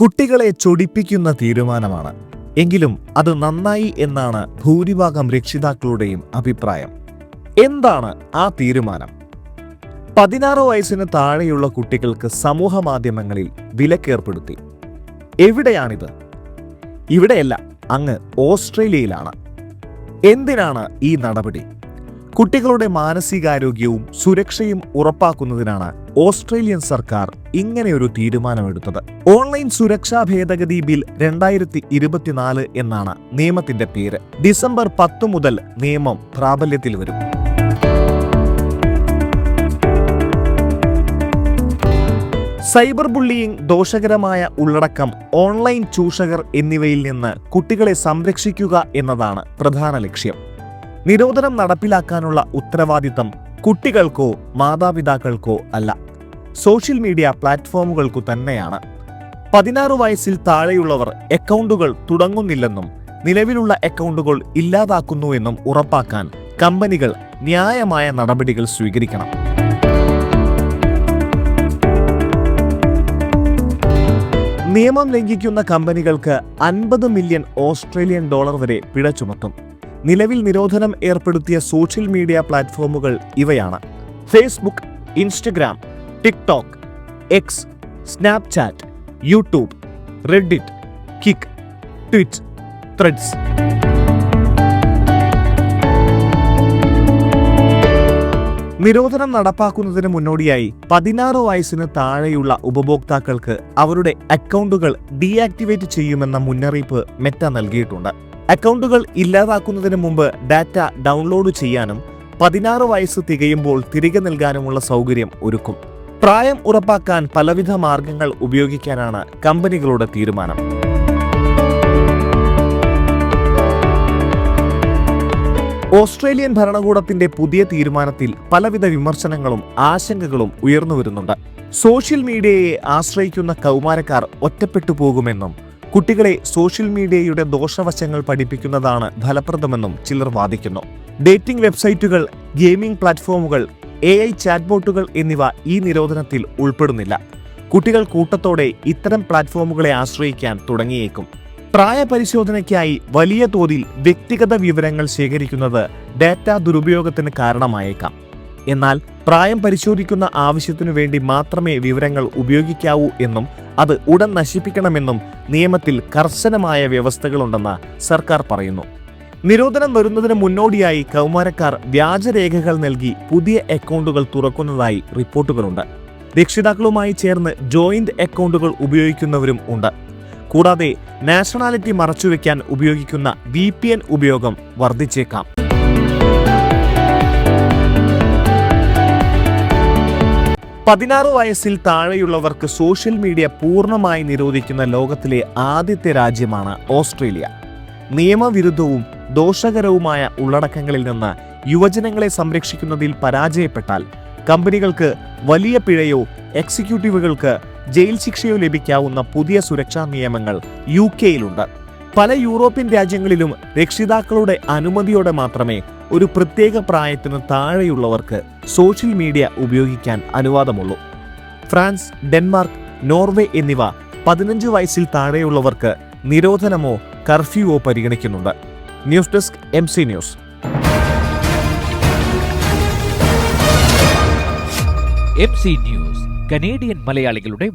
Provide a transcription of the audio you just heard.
കുട്ടികളെ ചൊടിപ്പിക്കുന്ന തീരുമാനമാണ്. എങ്കിലും അത് നന്നായി എന്നാണ് ഭൂരിഭാഗം രക്ഷിതാക്കളുടെയും അഭിപ്രായം. എന്താണ് ആ തീരുമാനം? പതിനാറ് വയസ്സിന് താഴെയുള്ള കുട്ടികൾക്ക് സമൂഹ മാധ്യമങ്ങളിൽ വിലക്കേർപ്പെടുത്തി. എവിടെയാണിത്? ഇവിടെയല്ല അങ്ങ് ഓസ്ട്രേലിയയിലാണ്. എന്തിനാണ് ഈ നടപടി? കുട്ടികളുടെ മാനസികാരോഗ്യവും സുരക്ഷയും ഉറപ്പാക്കുന്നതിനാണ് ഓസ്ട്രേലിയൻ സർക്കാർ ഇങ്ങനെയൊരു തീരുമാനമെടുത്തത്. ഓൺലൈൻ സുരക്ഷാ ഭേദഗതി ബിൽ രണ്ടായിരത്തി ഇരുപത്തിനാല് എന്നാണ് നിയമത്തിന്റെ പേര്. ഡിസംബർ പത്ത് മുതൽ നിയമം പ്രാബല്യത്തിൽ വരും. സൈബർ ബുള്ളിയിങ് ദോഷകരമായ ഉള്ളടക്കം ഓൺലൈൻ ചൂഷകർ എന്നിവയിൽ നിന്ന് കുട്ടികളെ സംരക്ഷിക്കുക എന്നതാണ് പ്രധാന ലക്ഷ്യം. നിരോധനം നടപ്പിലാക്കാനുള്ള ഉത്തരവാദിത്തം കുട്ടികൾക്കോ മാതാപിതാക്കൾക്കോ അല്ല. സോഷ്യൽ മീഡിയ പ്ലാറ്റ്ഫോമുകൾക്കു തന്നെയാണ്. പതിനാറ് വയസ്സിൽ താഴെയുള്ളവർ അക്കൗണ്ടുകൾ തുടങ്ങുന്നില്ലെന്നും നിലവിലുള്ള അക്കൗണ്ടുകൾ ഇല്ലാതാക്കുന്നുവെന്നും ഉറപ്പാക്കാൻ കമ്പനികൾ ന്യായമായ നടപടികൾ സ്വീകരിക്കണം. നിയമം ലംഘിക്കുന്ന കമ്പനികൾക്ക് അൻപത് മില്യൺ ഓസ്ട്രേലിയൻ ഡോളർ വരെ പിഴ ചുമത്തും. നിലവിൽ നിരോധനം ഏർപ്പെടുത്തിയ സോഷ്യൽ മീഡിയ പ്ലാറ്റ്ഫോമുകൾ ഇവയാണ്. Facebook Instagram TikTok X Snapchat YouTube Reddit Kick Twitch Threads നിരോധനം നടപ്പാക്കുന്നതിന് മുന്നോടിയായി പതിനാറ് വയസ്സിന് താഴെയുള്ള ഉപഭോക്താക്കൾക്ക് അവരുടെ അക്കൗണ്ടുകൾ ഡീആക്ടിവേറ്റ് ചെയ്യുമെന്ന മുന്നറിയിപ്പ് മെറ്റ നൽകിയിട്ടുണ്ട്. അക്കൗണ്ടുകൾ ഇല്ലാതാക്കുന്നതിന് മുമ്പ് ഡാറ്റ ഡൗൺലോഡ് ചെയ്യാനും പതിനാറ് വയസ്സ് തികയുമ്പോൾ തിരികെ നൽകാനുമുള്ള സൗകര്യം ഒരുക്കും. പ്രായം ഉറപ്പാക്കാൻ പലവിധ മാർഗങ്ങൾ ഉപയോഗിക്കാനാണ് കമ്പനികളുടെ തീരുമാനം. ഓസ്ട്രേലിയൻ ഭരണകൂടത്തിന്റെ പുതിയ തീരുമാനത്തിൽ പലവിധ വിമർശനങ്ങളും ആശങ്കകളും ഉയർന്നുവരുന്നുണ്ട് സോഷ്യൽ മീഡിയയെ ആശ്രയിക്കുന്ന കൗമാരക്കാർ ഒറ്റപ്പെട്ടു പോകുമെന്നും കുട്ടികളെ സോഷ്യൽ മീഡിയയുടെ ദോഷവശങ്ങൾ പഠിപ്പിക്കുന്നതാണ് ഫലപ്രദമെന്നും ചിലർ വാദിക്കുന്നു. ഡേറ്റിംഗ് വെബ്സൈറ്റുകൾ ഗെയിമിംഗ് പ്ലാറ്റ്ഫോമുകൾ എ ഐ ചാറ്റ്ബോട്ടുകൾ എന്നിവ ഈ നിരോധനത്തിൽ ഉൾപ്പെടുന്നില്ല. കുട്ടികൾ കൂട്ടത്തോടെ ഇത്തരം പ്ലാറ്റ്ഫോമുകളെ ആശ്രയിക്കാൻ തുടങ്ങിയേക്കും. പ്രായപരിശോധനയ്ക്കായി വലിയ തോതിൽ വ്യക്തിഗത വിവരങ്ങൾ ശേഖരിക്കുന്നത് ഡാറ്റ ദുരുപയോഗത്തിന് കാരണമായേക്കാം. എന്നാൽ പ്രായം പരിശോധിക്കുന്ന ആവശ്യത്തിനു വേണ്ടി മാത്രമേ വിവരങ്ങൾ ഉപയോഗിക്കാവൂ എന്നും അത് ഉടൻ നശിപ്പിക്കണമെന്നും നിയമത്തിൽ കർശനമായ വ്യവസ്ഥകളുണ്ടെന്ന് സർക്കാർ പറയുന്നു. നിരോധനം വരുന്നതിന് മുന്നോടിയായി കൗമാരക്കാർ വ്യാജരേഖകൾ നൽകി പുതിയ അക്കൗണ്ടുകൾ തുറക്കുന്നതായി റിപ്പോർട്ടുകളുണ്ട്. രക്ഷിതാക്കളുമായി ചേർന്ന് ജോയിന്റ് അക്കൗണ്ടുകൾ ഉപയോഗിക്കുന്നവരും ഉണ്ട്. കൂടാതെ നാഷണാലിറ്റി മറച്ചുവെക്കാൻ ഉപയോഗിക്കുന്ന വി ഉപയോഗം വർദ്ധിച്ചേക്കാം. പതിനാറ് വയസ്സിൽ താഴെയുള്ളവർക്ക് സോഷ്യൽ മീഡിയ പൂർണമായി നിരോധിക്കുന്ന ലോകത്തിലെ ആദ്യത്തെ രാജ്യമാണ് ഓസ്ട്രേലിയ. നിയമവിരുദ്ധവും ദോഷകരവുമായ ഉള്ളടക്കങ്ങളിൽ നിന്ന് യുവജനങ്ങളെ സംരക്ഷിക്കുന്നതിൽ പരാജയപ്പെട്ടാൽ കമ്പനികൾക്ക് വലിയ പിഴയോ എക്സിക്യൂട്ടീവുകൾക്ക് ജയിൽ ശിക്ഷയോ ലഭിക്കാവുന്ന പുതിയ സുരക്ഷാ നിയമങ്ങൾ യു കെയിലുണ്ട്. പല യൂറോപ്യൻ രാജ്യങ്ങളിലും രക്ഷിതാക്കളുടെ അനുമതിയോടെ മാത്രമേ ഒരു പ്രത്യേക പ്രായത്തിന് താഴെയുള്ളവർക്ക് സോഷ്യൽ മീഡിയ ഉപയോഗിക്കാൻ അനുവാദമുള്ളൂ. ഫ്രാൻസ് ഡെൻമാർക്ക് നോർവേ എന്നിവ പതിനഞ്ച് വയസ്സിൽ താഴെയുള്ളവർക്ക് നിരോധനമോ കർഫ്യൂവോ പരിഗണിക്കുന്നുണ്ട്. News desk M C news. M C news Canadian മലയാളികളുടെ